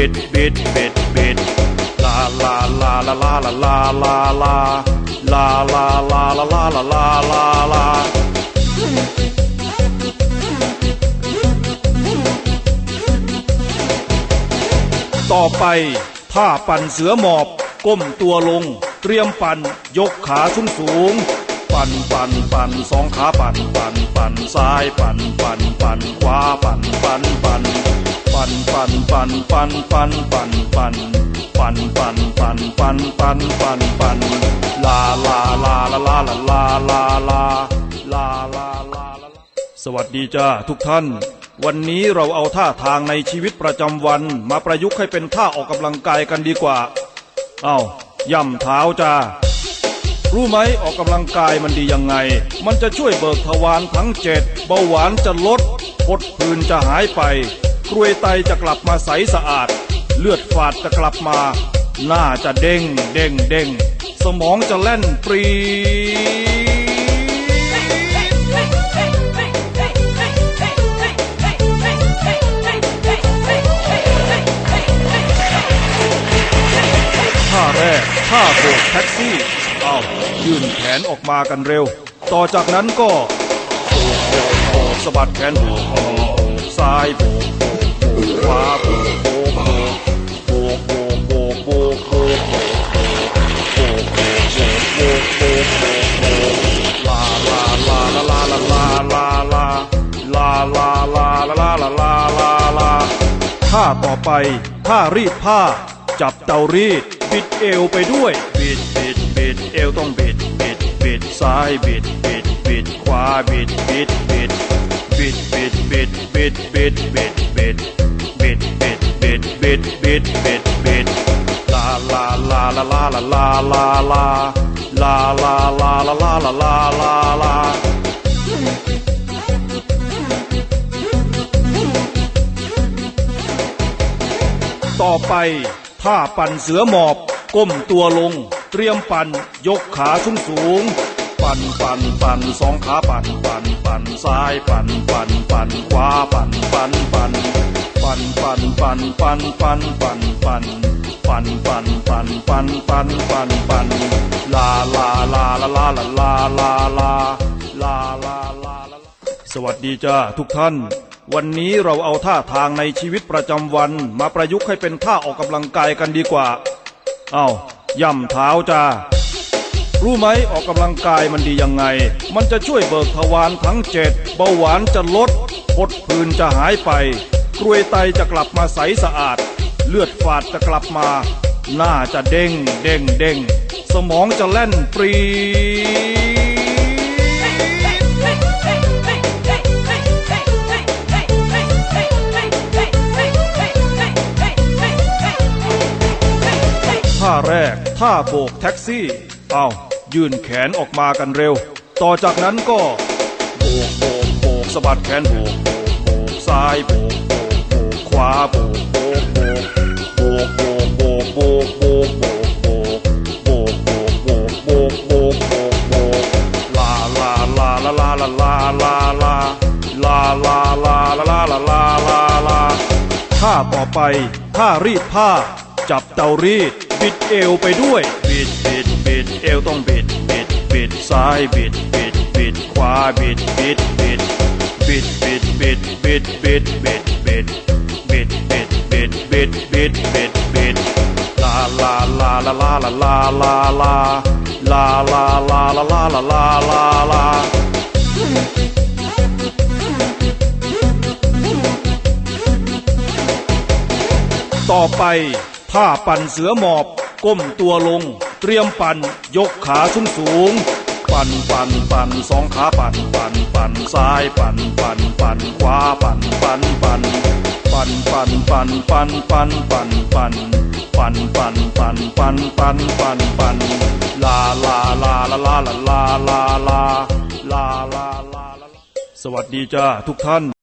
บิดบิดบิดบิดลาลาลาลาลาลาลาลาลาลาลาลาลาลาลาลาลาลาต่อไปท่าปั่นเสือหมอบ ก้มตัวลง เตรียมปั่นยกขาสูงสูงปั่นปั่นปั่นสองขาปั่นปั่นปั่นซ้ายปั่นปั่นปั่น ปั่นปั่นปั่นปั่นปั่นปั่นปั่นปั่นปั่นปั่นปั่นลาลาลาลาลาลาลาลาลาลาลาลาสวัสดีจ้าทุกท่าน วันนี้เราเอาท่าทางในชีวิตประจำวันมาประยุกต์ให้เป็นท่าออกกำลังกายกันดีกว่า เอา้าย่ำเท้าจ้ารู้ไหมออกกำลังกายมันดียังไง มันจะช่วยเบิกทวารทั้งเจ็ดเบาหวานจะลดพดผื่นจะหายไป กรวยไตจะกลับมาใสสะอาด เลือดฝาดจะกลับมา หน้าจะเด้งเด้งเด้งสมองจะแล่นปรีท่าแรกท่าโบกแท็กซี่เอายื่นแขนออกมากันเร็ว ต่อจากนั้นก็โบกโบกโบกสะบัดแขนโบกซ้ายโบก โบกโบกขวาโบกโบกโบกโบกโบกโบกโบกโบกโบกโบกโบกโบกโบกโบกลาลาลาลาลาลาลาลาลาลาลาลาลาลาลาลาลาท่าต่อไปท่ารีดผ้า จับเตารีดบิดเอวไปด้วยบิดบิดบิดเอวต้องบิดบิดบิดซ้ายบิดบิดบิดขวาบิดบิดบิดบิดบิดบิดบิดบิดบิดบิดบิดบิด บิดบิดบิดบิดลาลาลาลาลาลาลาลาลาลาลาลาลาลาลาลาลาต่อไปท่าปั่นเสือหมอบ ก้มตัวลง เตรียมปั่น ยกขาสูงสูง ปั่นปั่นปั่นสองขาปั่นปั่นปั่นซ้ายปั่นปั่นปั่นขวาปั่นปั่นปั่น ปั่นปั่นปั่นปั่นปั่นปั่นปั่นปั่นปั่นปั่นปั่นปั่นปั่นปันลาลาลาลาลาลาลาลาลาลาลาลาสวัสดีจ้าทุกท่าน วันนี้เราเอาท่าทางในชีวิตประจำวันมาประยุกต์ให้เป็นท่าออกกำลังกายกันดีกว่า เอา้าย่ำเท้าจ้ารู้ไหมออกกำลังกายมันดียังไง มันจะช่วยเบิกทวารทั้งเจ็ดเบาหวานจะลดพดผื่นจะหายไป กรวยไตจะกลับมาใสสะอาด เลือดฝาดจะกลับมา หน้าจะเด้งเด้งเด้งสมองจะแล่นปรีท่าแรกท่าโบกแท็กซี่ เอายื่นแขนออกมากันเร็ว ต่อจากนั้นก็ โบกโบกโบกสะบัดแขนโบกโบกโบกซ้ายโบกโบก วาโบกโบกโบกโบกโบกโบกโบกโบกโบกโบกโบกโบกโบกโบกโบกลาลาลาลาลาลาลาลาลาลาลาลาลาลาลาลาลาลาท่าต่อไปท่ารีดผ้า จับเตารีดบิดเอวไปด้วยบิดบิดบิดเอวต้องบิดบิดบิดซ้ายบิดบิดบิดขวาบิดบิดบิดบิดบิดบิดบิดบิดบิดบิด บิดบิดบิดบิดลาลาลาลาลาลาลาลาลาลาลาลาลาลาลาลาลาต่อไปท่าปั่นเสือหมอบ ก้มตัวลง เตรียมปั่น ยกขาสูงสูง ปั่นปั่นปั่นสองขาปั่นปั่นปั่นซ้ายปั่นปั่นปั่นขวาปั่นปั่นปั่น ปั่นปั่นปั่นปั่นปั่นปั่นปั่นปั่นปั่นปั่นปั่นปั่นปั่นปั่นลาลาลาลาลาลาลาลาลาลาลาลาสวัสดีจ้าทุกท่าน